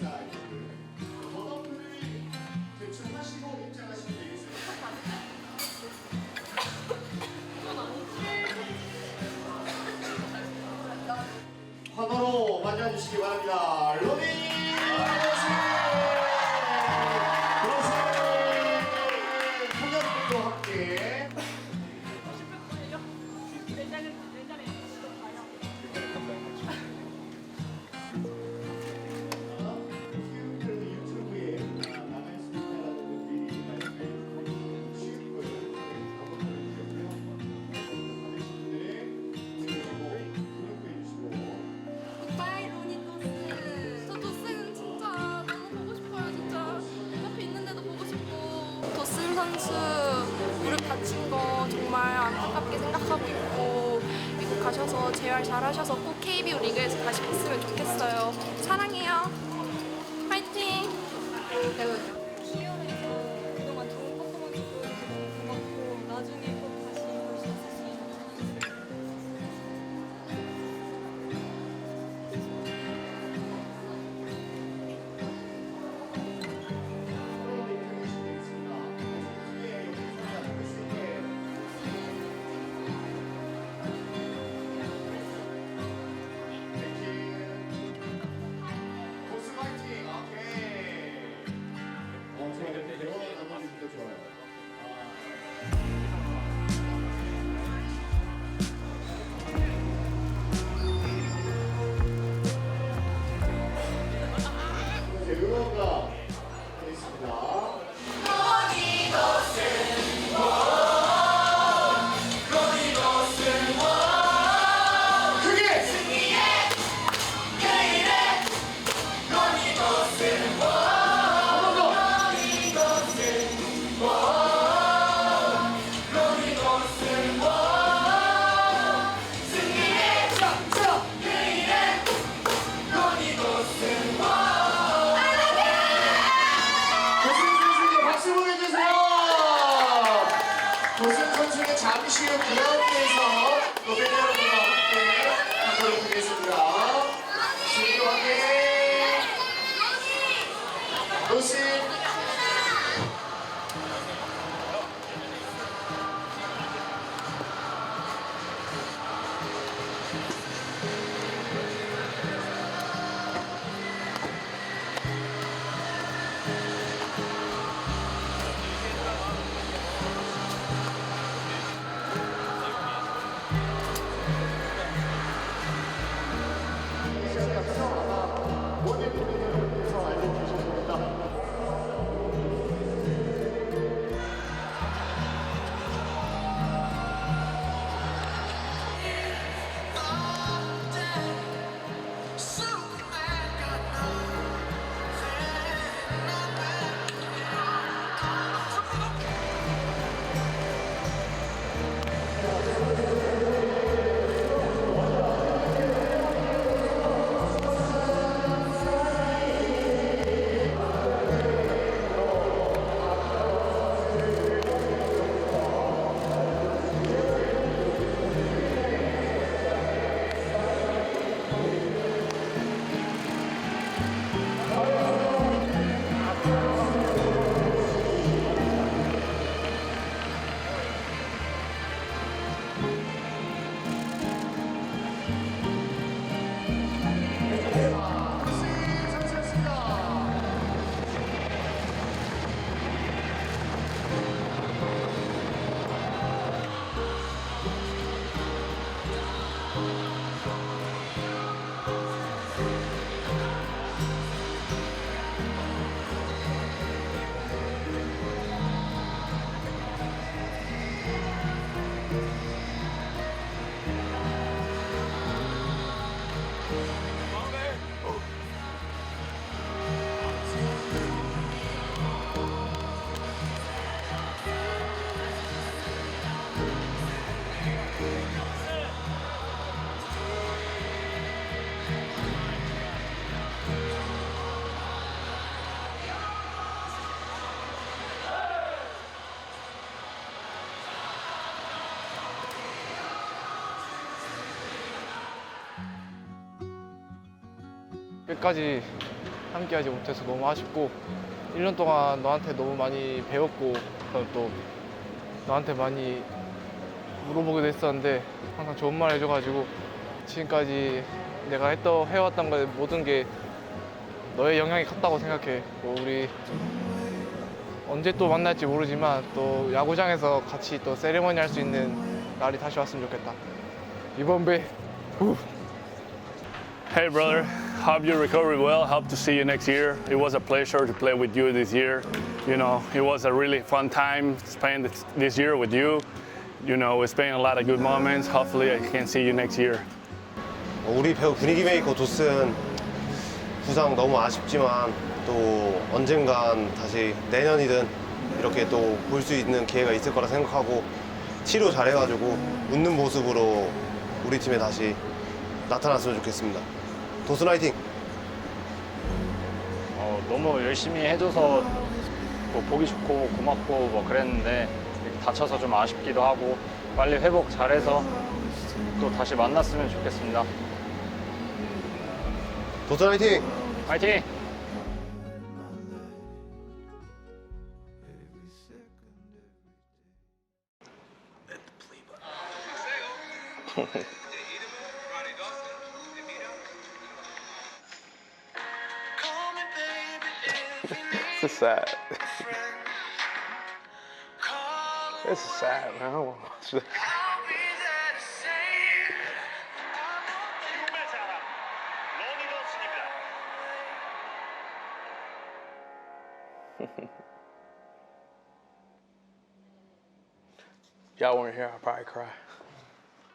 인사이드 워너프를 제출하시고 입장하시면 되겠습니다. 환호로 맞아주시기 바랍니다. 로빈! 정말 잘하셔서 꼭 KBO 리그에서 다시 뵀으면 좋겠어요. 사랑해요. 파이팅! 도승 선수는 잠시 후 그라운드에서 노벨 여러분과 함께 하도록 하겠습니다. 끝까지 함께하지 못해서 너무 아쉽고 1년 동안 너한테 너무 많이 배웠고 또 너한테 많이 물어보기도 했었는데 항상 좋은 말 해줘가지고 지금까지 내가 했던 해왔던 거 모든 게 너의 영향이 컸다고 생각해. 뭐 우리 언제 또 만날지 모르지만 또 야구장에서 같이 또 세레머니 할 수 있는 날이 다시 왔으면 좋겠다. 이번 배. 후. Hey brother. Hope you recover well. Hope to see you next year. It was a pleasure to play with you this year. You know, it was a really fun time spent this- year with you. You know, we spent a lot of good moments. Hopefully, I can see you next year. 어, 우리 배우 분위기 메이커 도슨 부상 너무 아쉽지만 또 언젠간 다시 내년이든 이렇게 또 볼 수 있는 기회가 있을 거라 생각하고 치료 잘해가지고 웃는 모습으로 우리 팀에 다시 나타났으면 좋겠습니다. 도슨 화이팅! 어, 너무 열심히 해줘서 뭐 보기 좋고 고맙고 뭐 그랬는데 이렇게 다쳐서 좀 아쉽기도 하고 빨리 회복 잘해서 또 다시 만났으면 좋겠습니다. 도슨 화이팅! 파이팅! It's sad. It's sad, man. I don't wanna watch this. Y'all weren't here, I'd probably cry.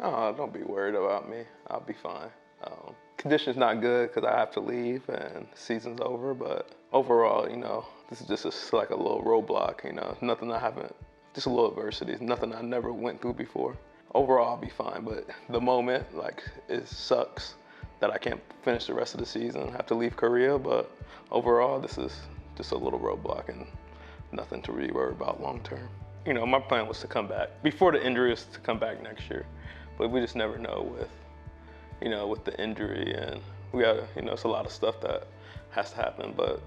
Oh, don't be worried about me. I'll be fine. Um, condition's not good because I have to leave and season's over. But overall, you know, this is just a, like a little roadblock. You know, nothing I haven't, just a little adversity. Nothing I never went through before. Overall, I'll be fine. But the moment, like, it sucks that I can't finish the rest of the season. Have to leave Korea. But overall, this is just a little roadblock and nothing to really worry about long term. You know, my plan was to come back before the injury was to come back next year, but we just never know with, you know, with the injury and we got, you know, it's a lot of stuff that has to happen. But,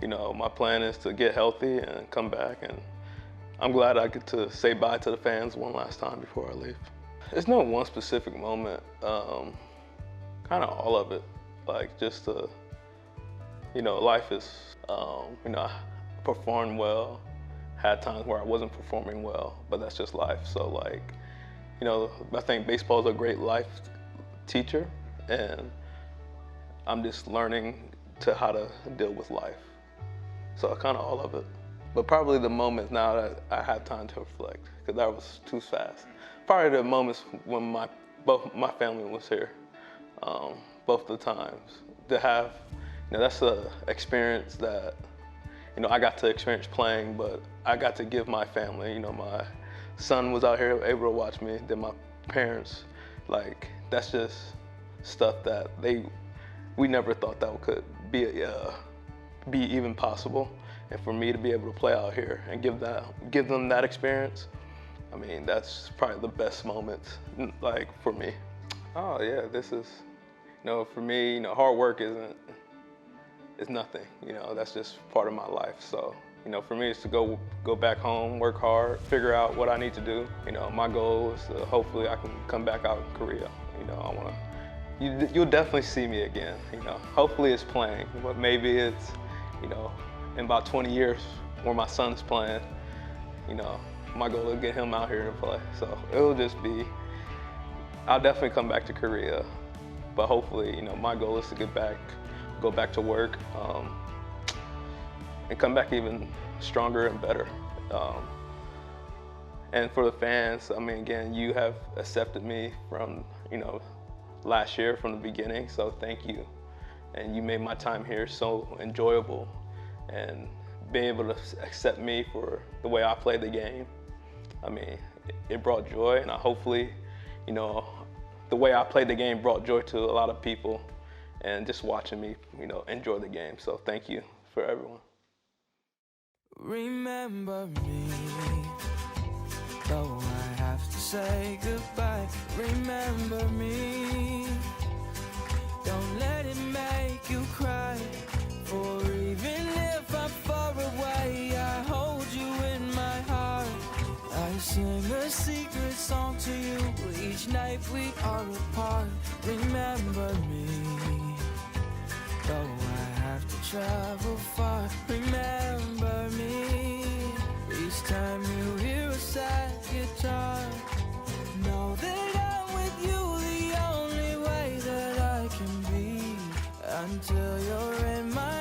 you know, my plan is to get healthy and come back, and I'm glad I get to say bye to the fans one last time before I leave. There's no one specific moment, um, kind of all of it, like just to you know, life is, um, you know, I performed well, had times where I wasn't performing well, but that's just life. So, like, you know, I think baseball is a great life teacher, and I'm just learning to how to deal with life. So, kind of all of it. But probably the moments now that I have time to reflect, because that was too fast. Probably the moments when my both my family was here, um, both the times to have you know, that's a experience that, you know, I got to experience playing, but I got to give my family, you know, my son was out here able to watch me, then my parents, like, that's just stuff that they, we never thought that could be, uh, be even possible. And for me to be able to play out here and give that, give them that experience, I mean, that's probably the best moment, like, for me. Oh yeah, this is, you know, for me, you know, hard work isn't, is nothing. You know, that's just part of my life. So, you know, for me, it's to go go back home, work hard, figure out what I need to do. You know, my goal is to hopefully I can come back out in Korea. You know, I want to. You, you'll definitely see me again. You know, hopefully it's playing, but maybe it's, you know, in about 20 years where my son's playing. You know, my goal is to get him out here to play. So it'll just be. I'll definitely come back to Korea, but hopefully, you know, my goal is to get back go back to work um, and come back even stronger and better. Um, and for the fans, I mean, again, you have accepted me from, you know, last year from the beginning, so thank you. And you made my time here so enjoyable and being able to accept me for the way I play the game. I mean, it brought joy, and I hopefully, you know, the way I played the game brought joy to a lot of people and just watching me, you know, enjoy the game. So thank you for everyone. Remember me, though have to say goodbye, remember me. Don't let it make you cry. For even if I'm far away, I hold you in my heart. I sing a secret song to you each night we are apart. Remember me. Though I have to travel far, remember me. Each time you hear sad guitar. Know that I'm with you the only way that I can be until you're in my.